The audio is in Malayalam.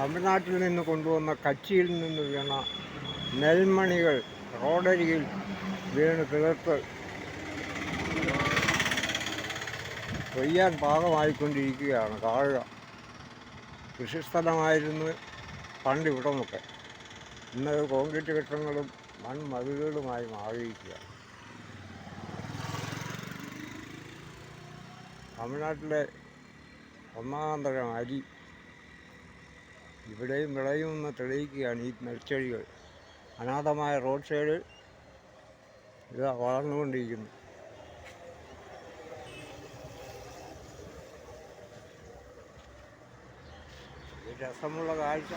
തമിഴ്നാട്ടിൽ നിന്ന് കൊണ്ടുവന്ന കച്ചിയിൽ നിന്ന് വീണ നെൽമണികൾ റോഡരികിൽ വീണ് തീർത്ത് കൊയ്യാൻ പാകമായിക്കൊണ്ടിരിക്കുകയാണ് കാഴുക കൃഷിസ്ഥലമായിരുന്നു പണ്ട് ഇവിടമൊക്കെ. ഇന്നത് കോൺക്രീറ്റ് കെട്ടിടങ്ങളും മൺമതിലുകളുമായി മാറിയിരിക്കുക. തമിഴ്നാട്ടിലെ ഒന്നാം തരം അരി ഇവിടെയും വിളയുമെന്ന് തെളിയിക്കുകയാണ് ഈ നെൽച്ചെടികൾ. അനാഥമായ റോഡ് സൈഡ് ഇത് വളർന്നുകൊണ്ടിരിക്കുന്നു. രസമുള്ള കാഴ്ച.